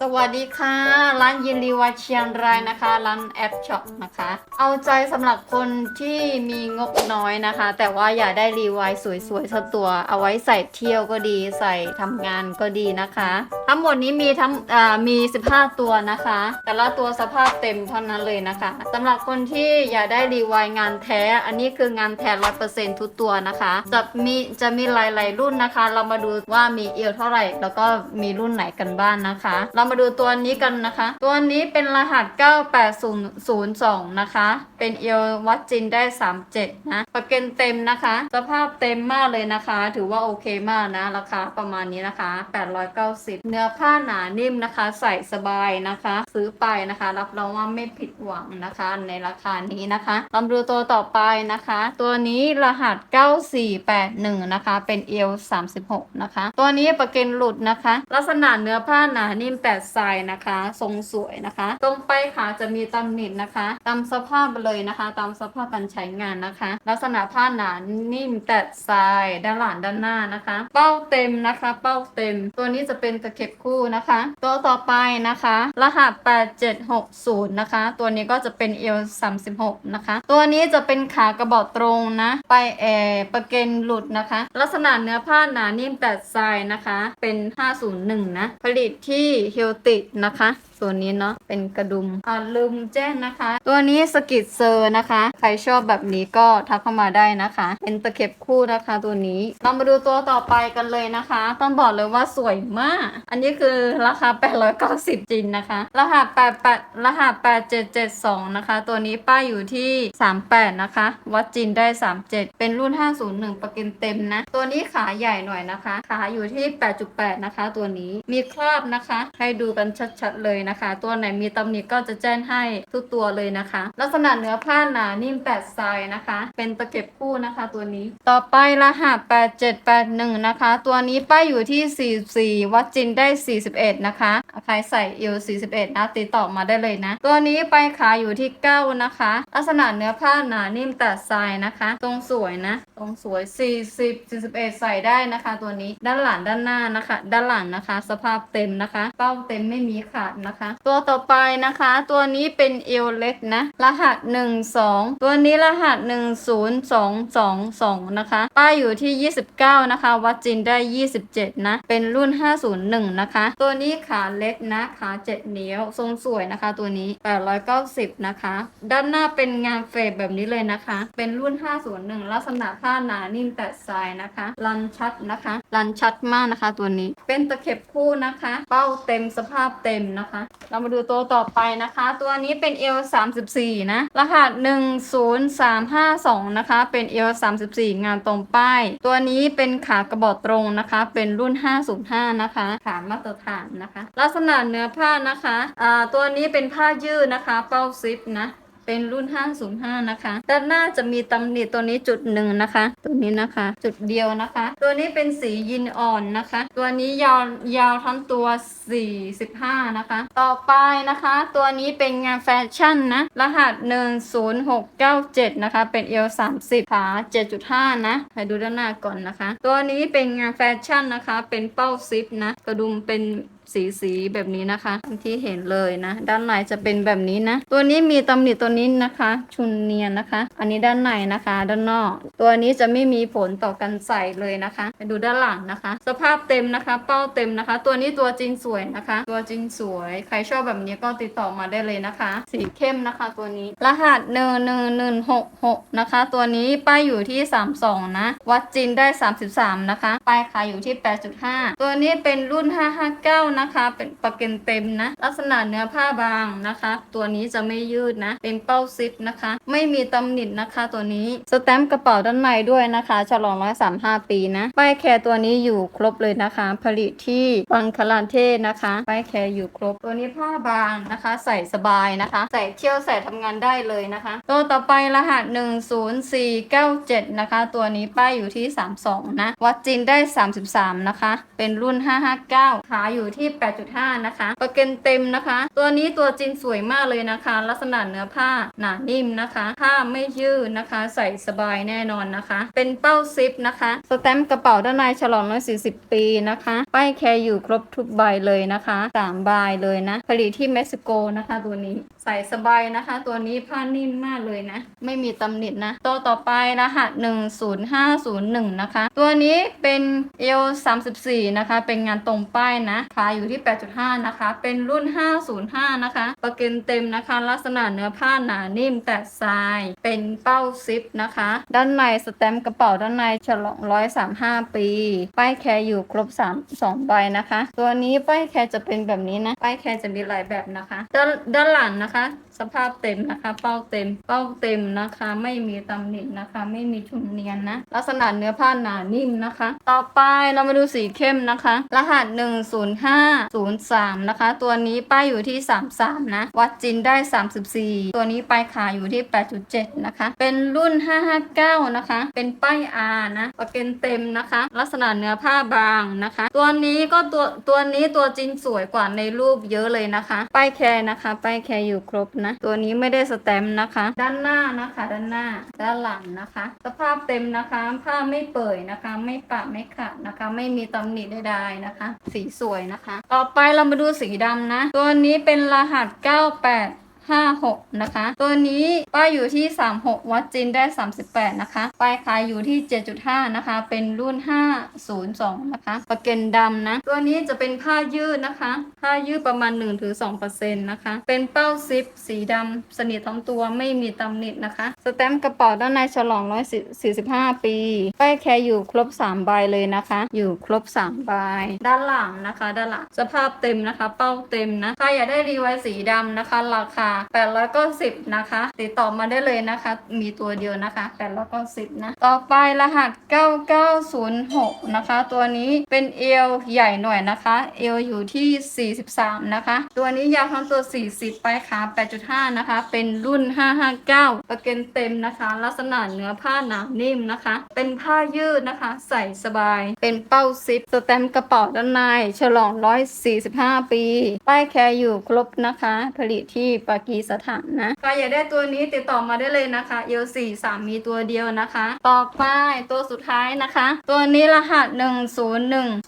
สวัสดีค่ะ ร้านยินรีวาเชียงรายนะคะ ร้านแอปช็อปนะคะ เอาใจสำหรับคนที่มีงบน้อยนะคะ แต่ว่าอยากได้รีวายสวยๆสักตัว เอาไว้ใส่เที่ยวก็ดี ใส่ทำงานก็ดีนะคะ ทั้งหมดนี้มีทั้งมี 15 ตัวนะคะ แต่ละตัวสภาพเต็มเท่านั้นเลยนะคะสำหรับคนที่อยากได้รีวายงานแท้ อันนี้คืองานแท้ร้อยเปอร์เซ็นทุกตัวนะคะ จะมีจะมีหลายๆรุ่นนะคะ เรามาดูว่ามีเอวเท่าไหร่ แล้วก็มีรุ่นไหนกันบ้างนะคะเรามาดูตัวนี้กันนะคะ ตัวนี้เป็นรหัส 98002 นะคะ เป็นเอววัดจินได้ 37 นะ ประกันเต็มนะคะ สภาพเต็มมากเลยนะคะ ถือว่าโอเคมากนะ ราคาประมาณนี้นะคะ 890 เนื้อผ้าหนานิ่มนะคะ ใส่สบายนะคะ ซื้อไปนะคะ รับรองว่าไม่ผิดหวังนะคะ ในราคานี้นะคะลองดูตัวต่อไปนะคะ ตัวนี้รหัส 9481 นะคะ เป็นเอว36 นะคะ ตัวนี้ประกันหลุดนะคะ ลักษณะเนื้อผ้าหนานิ่มแปดทรายนะคะ ทรงสวยนะคะ ตรงไปขาจะมีตำหนินะคะตามสภาพเลยนะคะ ตามสภาพการใช้งานนะคะ ลักษณะผ้าหนานิ่มแปดทรายด้านหลังด้านหน้านะคะ เป้าเต็มนะคะ เป้าเต็ม ตัวนี้จะเป็นตะเข็บคู่นะคะ ตัวต่อไปนะคะ รหัส 8760 นะคะ ตัวนี้ก็จะเป็นเอล36 นะคะ ตัวนี้จะเป็นขากระบอกตรงนะ ไปแอร์ประเกนหลุดนะคะ ลักษณะเนื้อผ้าหนานิ่มแปดทรายนะคะ เป็น 501 นะ ผลิตที่เฮลตินะคะ ตัวนี้เนาะเป็นกระดุมอ่าลืมแจ้งนะคะ ตัวนี้สกิดเซอร์นะคะ ใครชอบแบบนี้ก็ทักเข้ามาได้นะคะ เป็นตะเข็บคู่นะคะ ตัวนี้เรามาดูตัวต่อไปกันเลยนะคะ ต้องบอกเลยว่าสวยมาก อันนี้คือราคา 890 จินนะคะ รหัส88รหัส8772 นะคะ ตัวนี้ป้ายอยู่ที่ 38 นะคะ วัดจินได้ 37 เป็นรุ่น 501 ประกันเต็มนะ ตัวนี้ขาใหญ่หน่อยนะคะ ขาอยู่ที่ 8.8 นะคะ ตัวนี้มีคราบนะคะ ให้ดูกันชัดๆเลยนะคะ ตัวไหนมีตำหนิก็จะแจ้งให้ทุกตัวเลยนะคะ ลักษณะเนื้อผ้าหนานิ่มแปดทรายนะคะ เป็นตะเข็บคู่นะคะ ตัวนี้ ต่อไปรหัส8781 นะคะ ตัวนี้ป้ายอยู่ที่ 44 วัดจินได้ 41 นะคะใครใส่เอว41 นะติดต่อมาได้เลยนะ ตัวนี้ไปขายอยู่ที่ 9 นะคะ ลักษณะเนื้อผ้าหนานิ่มแปดทรายนะคะ ตรงสวยนะ ตรงสวย 40 41 ใส่ได้นะคะ ตัวนี้ด้านหลังด้านหน้านะคะ ด้านหลังนะคะ สภาพเต็มนะคะ เป้าเต็มไม่มีขาดนะคะตัวต่อไปนะคะ ตัวนี้เป็นเอวเล็กนะ รหัส 12 ตัวนี้รหัส 10222 นะคะ ป้ายอยู่ที่ 29 นะคะ วัดจินได้ 27 นะ เป็นรุ่น 501 นะคะ ตัวนี้ขาเล็กนะ ขา7นิ้ว ทรงสวยนะคะ ตัวนี้ 890 นะคะ ด้านหน้าเป็นงานเฟรแบบนี้เลยนะคะ เป็นรุ่น 501 ลักษณะผ้าหนานิ่มแต่ทรายนะคะ รันชัดนะคะ รันชัดมากนะคะ ตัวนี้ เป็นตะเข็บคู่นะคะ เป้าเต็มสภาพเต็มนะคะเรามาดูตัวต่อไปนะคะ ตัวนี้เป็นเอล34นะรหัส10352 นะคะ เป็นเอล34งานตรงป้าย ตัวนี้เป็นขากระบอกตรงนะคะ เป็นรุ่น 505 นะคะ ขามาตรฐานนะคะ ลักษณะเนื้อผ้านะคะอ่าตัวนี้เป็นผ้ายืดนะคะ เป้าซิปนะ เป็นรุ่น 505 นะคะ ด้านหน้าจะมีตำหนิตัวนี้จุดหนึ่งนะคะ ตัวนี้นะคะ จุดเดียวนะคะ ตัวนี้เป็นสียินอ่อนนะคะ ตัวนี้ยาวยาวทั้งตัว 45 นะคะ ต่อไปนะคะ ตัวนี้เป็นงานแฟชั่นนะ รหัส 10697 นะคะ เป็นเอล30ขา7.5 นะให้ดูด้านหน้าก่อนนะคะ ตัวนี้เป็นงานแฟชั่นนะคะ เป็นเป้าซิปนะ กระดุมเป็น สีสีแบบนี้นะคะ ที่เห็นเลยนะ ด้านในจะเป็นแบบนี้นะ ตัวนี้มีตำหนิตัวนี้นะคะ ชุนเนียนนะคะ อันนี้ด้านในนะคะ ด้านนอก ตัวนี้จะไม่มีผลต่อการใส่เลยนะคะไปดูด้านหลังนะคะ สภาพเต็มนะคะ เป้าเต็มนะคะ ตัวนี้ตัวจริงสวยนะคะ ตัวจริงสวย ใครชอบแบบนี้ก็ติดต่อมาได้เลยนะคะ สีเข้มนะคะ ตัวนี้ รหัสหนึ่งหนึ่งหนึ่งหกหกนะคะ ตัวนี้ป้ายอยู่ที่ 32 นะ วัดจินได้ 33 นะคะป้ายขายอยู่ที่ 8.5 ตัวนี้เป็นรุ่น 559นะคะ เป็นประกันเต็มนะ ลักษณะเนื้อผ้าบางนะคะ ตัวนี้จะไม่ยืดนะ เป็นเป้าซิปนะคะ ไม่มีตำหนินะคะ ตัวนี้สแตมป์กระเป๋าด้านในด้วยนะคะ ฉลอง135ปีนะป้ายแคร์ตัวนี้อยู่ครบเลยนะคะ ผลิตที่บังคลาเทศนะคะป้ายแคร์อยู่ครบตัวนี้ผ้าบางนะคะ ใส่สบายนะคะ ใส่เที่ยวใส่ทำงานได้เลยนะคะ ตัวต่อไปรหัส 10497 นะคะ ตัวนี้ป้ายอยู่ที่ 32 นะ วัดจินได้ 33 นะคะ เป็นรุ่น 559 ขาอยู่ที่ที่ 8.5 นะคะปร์เกนเต็มนะคะ ตัวนี้ตัวจริงสวยมากเลยนะคะ ลักษณะเนื้อผ้าหนานิ่มนะคะ ผ้าไม่ยืดนะคะ ใส่สบายแน่นอนนะคะ เป็นเป้าซิปนะคะสแตมป์กระเป๋าด้านในฉลอง140ปีนะคะป้ายแคร์อยู่ครบทุกใบเลยนะคะ3ใบเลยนะ ผลิตที่เม็กซิโกนะคะ ตัวนี้ใส่สบายนะคะ ตัวนี้ผ้านิ่มมากเลยนะ ไม่มีตำหนินะ ตัวต่อไปรหัส 10501 นะคะ ตัวนี้เป็นเอล34 นะคะ เป็นงานตรงป้ายนะขายอยู่ที่ 8.5 นะคะ เป็นรุ่น 505 นะคะ ประกันเต็มนะคะ ลักษณะเนื้อผ้าหนานิ่มแต่ทราย เป็นเป้าซิปนะคะ ด้านในสแตมป์กระเป๋าด้านในฉลอง 135 ปี ป้ายแคร์อยู่ครบ 3 2 ใบนะคะ ตัวนี้ป้ายแคร์จะเป็นแบบนี้นะ ป้ายแคร์จะมีหลายแบบนะคะ ด้านด้านหลังนะคะ สภาพเต็มนะคะ เป้าเต็ม เป้าเต็มนะคะ ไม่มีตำหนินะคะ ไม่มีชุมเนียนนะ ลักษณะเนื้อผ้าหนานิ่มนะคะ ต่อไปเรามาดูสีเข้มนะคะ รหัส0503 นะคะ ตัวนี้ป้ายอยู่ที่ 33 นะ วัดจินได้ 34 ตัวนี้ปลายขาอยู่ที่ 8.7 นะคะ เป็นรุ่น 559 นะคะ เป็นป้าย R นะประกันเต็มนะคะ ลักษณะเนื้อผ้าบางนะคะ ตัวนี้ก็ตัวตัวนี้ตัวจริงสวยกว่าในรูปเยอะเลยนะคะ ป้ายแคร์นะคะ ป้ายแคร์อยู่ครบนะ ตัวนี้ไม่ได้สแตมป์นะคะ ด้านหน้านะคะ ด้านหน้า ด้านหลังนะคะ สภาพเต็มนะคะ ผ้าไม่เปื่อยนะคะ ไม่ปะไม่ขาดนะคะ ไม่มีตำหนิใดๆนะคะ สีสวยนะคะต่อไปเรามาดูสีดำนะ ตัวนี้เป็นรหัส 98 56 นะคะ ตัวนี้ป้ายอยู่ที่ 36 วัดจินได้ 38 นะคะ ป้ายขายอยู่ที่ 7.5 นะคะ เป็นรุ่น 502 นะคะประเกนดำนะ ตัวนี้จะเป็นผ้ายืดนะคะ ผ้ายืดประมาณ 1-2%นะคะ เป็นเป้าซิป สีดำสนิททั้งตัวไม่มีตำหนินะคะ สแตมป์กระเป๋าด้านในฉลอง 145 ปี ป้ายแคร์อยู่ครบ 3 ใบเลยนะคะ อยู่ครบ 3 ใบ ด้านหลังนะคะ ด้านหลัง สภาพเต็มนะคะ เป้าเต็มนะ ใครอยากได้รีไวสีดำนะคะ ราคา890นะคะ ติดต่อมาได้เลยนะคะ มีตัวเดียวนะคะ890นะ ต่อไปรหัส 9906 นะคะ ตัวนี้เป็นเอวใหญ่หน่อยนะคะ เอวอยู่ที่ 43 นะคะ ตัวนี้ยาวทั้งตัว 40 ไปขา8.5 นะคะ เป็นรุ่น 559ประกันเต็มนะคะ ลักษณะเนื้อผ้าหนานิ่มนะคะ เป็นผ้ายืดนะคะ ใส่สบาย เป็นเป้าซิปสแตมกระเป๋าด้านใน ฉลอง 145 ปี ป้ายแคร์อยู่ครบนะคะ ผลิตที่ปากีสถานนะใครอยากได้ตัวนี้ติดต่อมาได้เลยนะคะเอลสี่สามมีตัวเดียวนะคะ ต่อไปตัวสุดท้ายนะคะ ตัวนี้รหัส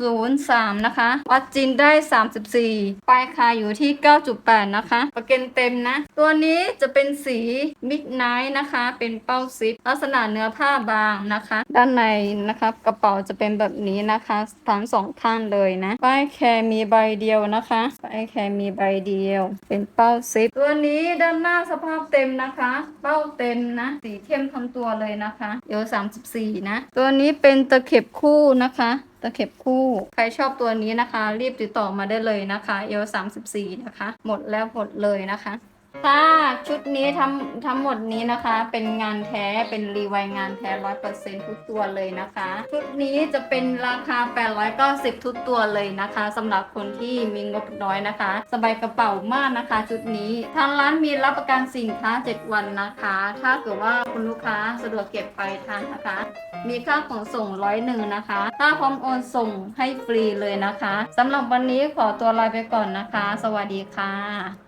10103 นะคะ วัดจินได้ 34 ปลายคาอยู่ที่ 9.8 นะคะประกันเต็มนะ ตัวนี้จะเป็นสีมิดไนท์นะคะ เป็นเป้าซิปลักษณะเนื้อผ้าบางนะคะ ด้านในนะคะกระเป๋าจะเป็นแบบนี้นะคะทั้งสองข้างเลยนะป้ายแคร์มีใบเดียวนะคะป้ายแคร์มีใบเดียว เป็นเป้าซิปตัวนี้ด้านหน้าสภาพเต็มนะคะ เป้าเต็มนะ สีเข้มทั้งตัวเลยนะคะเอว34นะ ตัวนี้เป็นตะเข็บคู่นะคะตะเข็บคู่ ใครชอบตัวนี้นะคะ รีบติดต่อมาได้เลยนะคะเอล34นะคะ หมดแล้วหมดเลยนะคะ ค่ะชุดนี้ทั้งทั้งหมดนี้นะคะ เป็นงานแท้เป็นรีไวงานแท้ร้อยเปอร์เซ็นทุกตัวเลยนะคะ ชุดนี้จะเป็นราคา 890 ทุกตัวเลยนะคะสำหรับคนที่มีงบน้อยนะคะ สบายกระเป๋ามากนะคะ ชุดนี้ทางร้านมีรับประกันสินค้า 7 วันนะคะ ถ้าเกิดว่าคุณลูกค้าสะดวกเก็บไปทางนะคะ มีค่าขนส่งร้อยหนึ่งนะคะถ้าพร้อมโอนส่งให้ฟรีเลยนะคะสำหรับวันนี้ขอตัวลาไปก่อนนะคะ สวัสดีค่ะ